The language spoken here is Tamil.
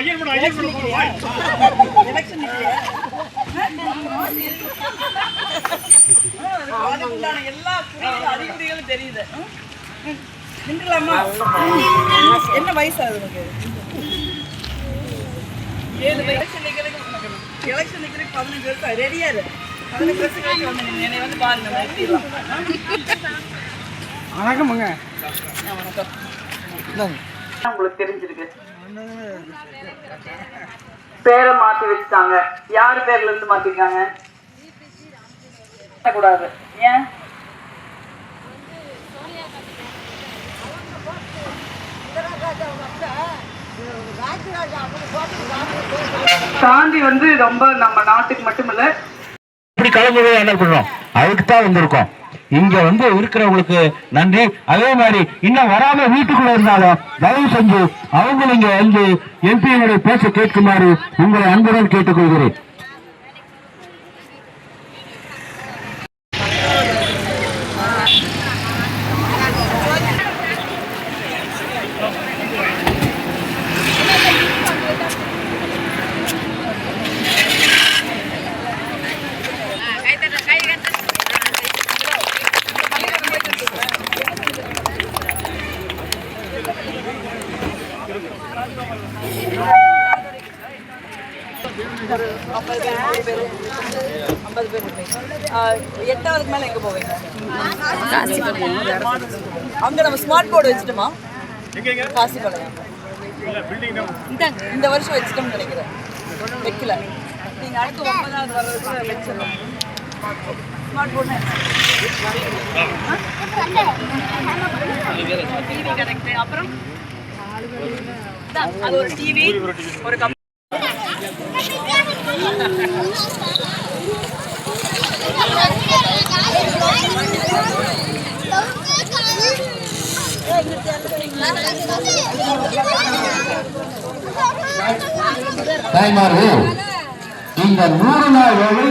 சொல்ல பாருங்க அதுக்குண்டான எல்லா குறிகளும் அறிகுறிகளும் தெரியுது நின்றுலாமா என்ன வயசு ஆகுது உனக்கு ஏழு வயசு எலெக்ஷன் நிக்கிறதுக்கு பதினஞ்சு வருஷம் ரெடியா இரு பதினஞ்சு வருஷம் வந்து என்னை வந்து பாருங்க. வணக்கமுங்க வணக்கம். உங்களுக்கு தெரிஞ்சிருக்கு பேரை மாத்தி வச்சுட்டாங்க. யார் பேர்ல இருந்து மாத்திருக்காங்க? கூடாது ஏன்? சாந்தி வந்து ரொம்ப நம்ம நாட்டுக்கு மட்டுமில்ல. இப்படி கலந்து என்ன பண்றோம் அதுக்கு தான் வந்திருக்கோம். இங்க வந்து இருக்கிறவங்களுக்கு நன்றி. அதே மாதிரி இன்னும் வராம வீட்டுக்குள்ள இருந்தாலும் தயவு செஞ்சு அவங்களும் இங்க வந்து எம்பியினுடைய பேச கேட்குமாறு உங்களை அன்புடன் கேட்டுக்கொள்கிறேன். ஐம்பது பேர் ஐம்பது பேர் ஐம்பது பேர் எட்டாவதுக்கு மேலே எங்க போவீங்க அங்கே நம்ம ஸ்மார்ட் போர்டு வச்சுட்டோமா? காசிபாளையம். இந்தாங்க. இந்த வருஷம் வச்சுட்டோம்னு நினைக்கிறேன். வைக்கல. நீங்கள் அடுத்து ஒன்பதாவது வர்றதுக்குள்ள வச்சிடலாம். ஸ்மார்ட் போர்டு டிவி கனெக்ட் அப்புறம்? அது ஒரு டிவி ஒரு தாய்மார்கள் இந்த நூறு நாள் வேலை